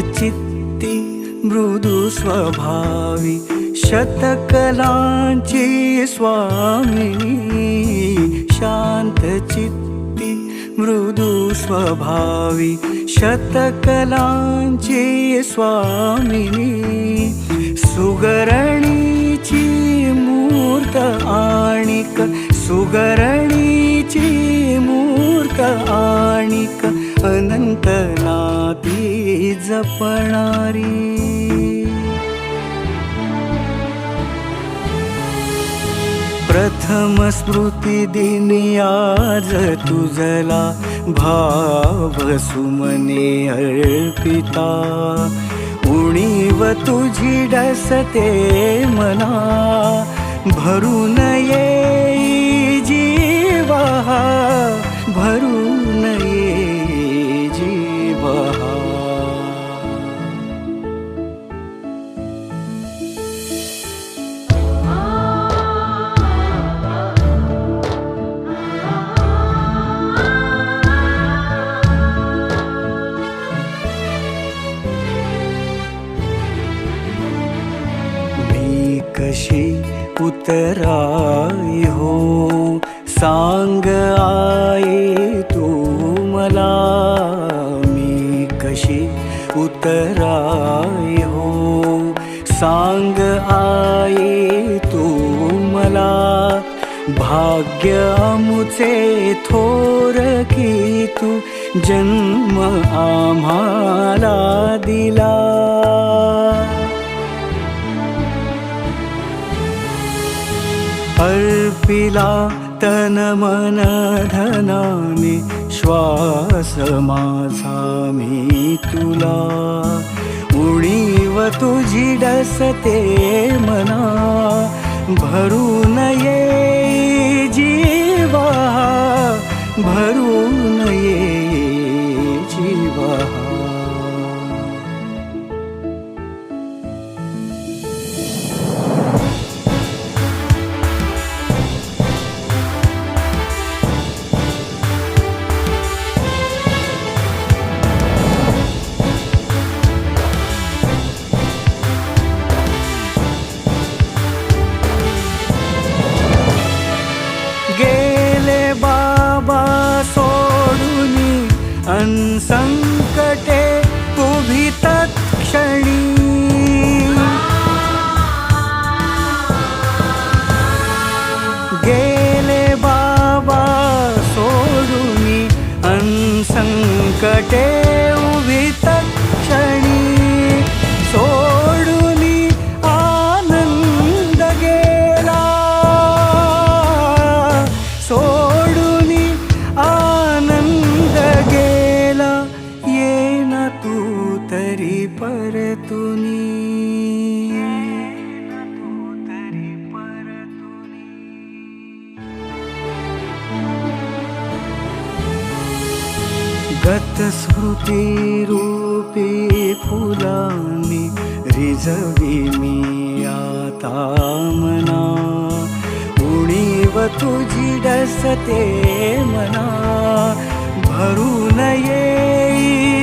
चित्ति मृदु स्वभावी शतकला स्वामिनी शान्तचित्ति चित् मृदु स्वभावी शतकला स्वामििनी सुगरणि मूर्त सुगरणि मूर्त आणिक अनन्तनाती जपणारी. प्रथम स्मृती दिनी आज तुझला भाव सुमने अर्पिता. उणीव तुझी डसते मना भरून ये कशी उतराई हो। सांग आई तू मला मी कशी उतराई हो। सांग आई तू मला भाग्य अमुचे थोर की तू जन्म आम्हाला दिला। पिला तन मन धनाने श्वास माझा मी तुला. उणीव तुझी डसते मना भरून ये जीवा भरून ये जीवा. अनसंकटे उभी तत्क्षणी तरी परतुनी। गत स्मृती रूपी फुलांनी रिझवी मी आता मना। उणीव तुझी डसते मना। भरून येई